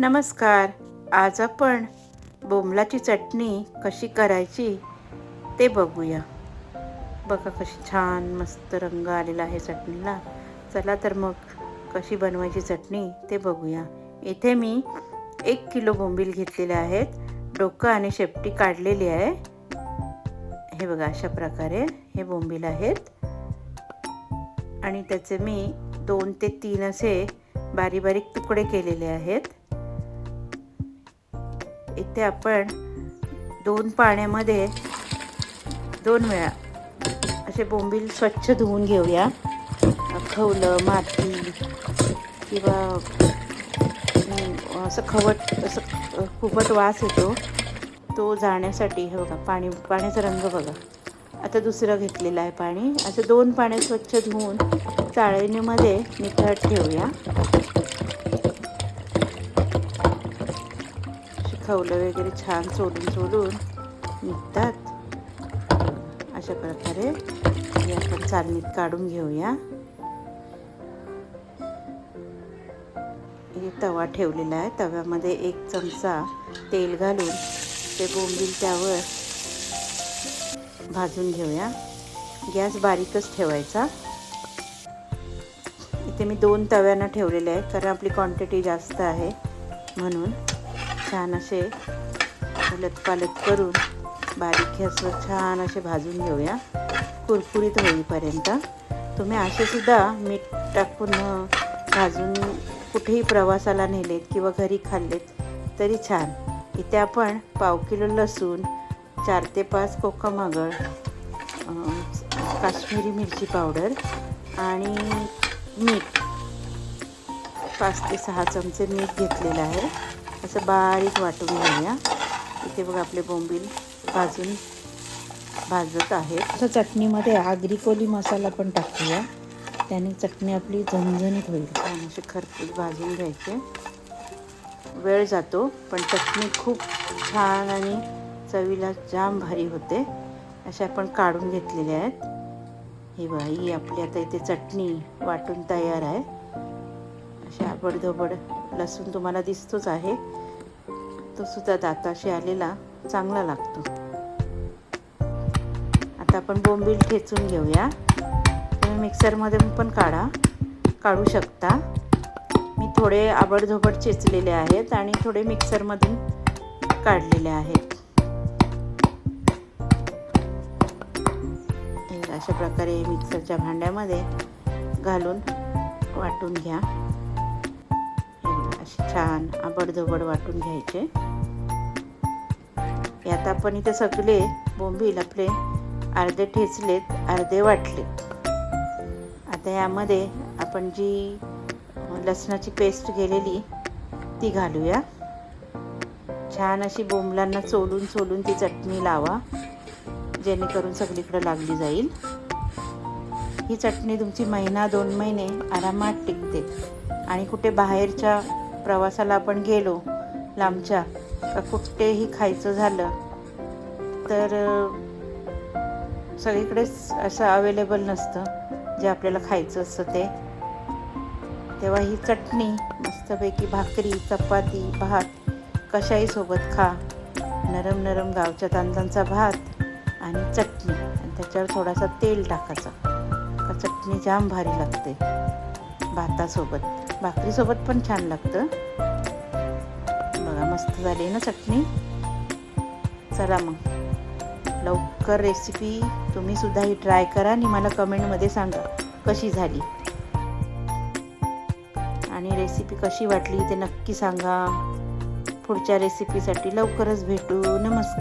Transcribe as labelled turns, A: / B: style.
A: नमस्कार. आज आपण बोंबलाची चटणी कशी करायची ते बघूया. बघा कशी छान मस्त रंग आलेला आहे चटणीला. चला तर मग कशी बनवायची चटणी ते बघूया. इथे मी एक किलो बोंबील घेतलेले आहेत. डोकं आणि शेपटी काढलेली आहे. हे बघा अशा प्रकारे हे बोंबील आहेत. आणि त्याचे मी दोन ते तीन असे बारीक बारीक तुकडे केलेले आहेत. इथे आपण दोन पाण्यामध्ये दोन वेळा असे बोंबील स्वच्छ धुवून घेऊया. खवलं माती किंवा असं खवट असं खूपट वास येतो. तो जाण्यासाठी हे बघा पाणी पाण्याचा रंग बघा. आता दुसरं घेतलेलं आहे पाणी. असं दोन पाण्यात स्वच्छ धुवून चाळणीमध्ये निथळत ठेवूया. खवलं वगैरे छान सोडून सोडून निघतात. अशा प्रकारे हे आपण चालणीत काढून घेऊया. हे तवा ठेवलेला आहे. तव्यामध्ये एक चमचा तेल घालून ते बोंबील त्यावर भाजून घेऊया. गॅस बारीकच ठेवायचा. इथे मी दोन तव्यांना ठेवलेले आहे कारण आपली क्वांटिटी जास्त आहे म्हणून. छान असे उलटपालट करून बारीक गॅसवर छान असे भाजून घेऊया. कुरकुरीत होईपर्यंत. तुम्ही असे सुद्धा मीठ टाकून भाजून कुठेही प्रवासाला नेलेत किंवा घरी खाल्लेत तरी छान. इथे आपण पाव किलो लसूण चार ते पाच कोकमागळ काश्मीरी मिरची पावडर आणि मीठ. पाच ते सहा चमचे मीठ घेतलेलं आहे. असं बारीक वाटून घेऊया. इथे बघ आपले बोंबील भाजून भाजत आहेत. असं चटणीमध्ये आगरी कोली मसाला पण टाकूया. त्याने चटणी आपली झणझणीत होईल. छान असे खरपूस भाजून घ्यायचे. वेळ जातो पण चटणी खूप छान आणि चवीला जाम भारी होते. अशा आपण काढून घेतलेल्या आहेत. ही बघा ही आपली आता इथे चटणी वाटून तयार आहे. अशी आबडधोबड लसूण तुम्हाला दिसतोच आहे. तो सुद्धा दाताशी आलेला चांगला लागतो. आता आपण बोंबील ठेचून घेऊया. तुम्ही मिक्सरमध्ये पण काढा. काढू शकता. मी थोडे आबडधोबड चेचलेले आहेत आणि थोडे मिक्सरमधून काढलेले आहेत. अशा प्रकारे मिक्सरच्या भांड्यामध्ये घालून वाटून घ्या. छान आबडधोबड वाटून घ्यायचे. यात आपण इथे सगळे बोंबील आपले अर्धे ठेचलेत अर्धे वाटले. आता यामध्ये आपण जी लसणाची पेस्ट केलेली ती घालूया. छान अशी बोंबलांना चोलून चोलून ती चटणी लावा जेणेकरून सगळीकडे लागली जाईल. ही चटणी तुमची महिना दोन महिने आरामात टिकते. आणि कुठे बाहेरच्या प्रवासाला आपण गेलो लांबच्या का कुठेही खायचं झालं तर सगळीकडेच असं अवेलेबल नसतं जे आपल्याला खायचं असतं ते. तेव्हा ही चटणी मस्तपैकी भाकरी चपाती भात कशाही सोबत खा. नरम नरम गावच्या तांदळांचा भात आणि चटणी. आणि त्याच्यावर थोडासा तेल टाकायचा का चटणी जाम भारी लागते भातासोबत. भाकरीसोबत पण छान लागतं. बघा मस्त झाली ना चटणी? चला मग. लवकर रेसिपी तुम्ही सुद्धा ही ट्राय करा आणि मला कमेंटमध्ये सांगा कशी झाली. आणि रेसिपी कशी वाटली ते नक्की सांगा. पुढच्या रेसिपीसाठी लवकरच भेटू. नमस्कार.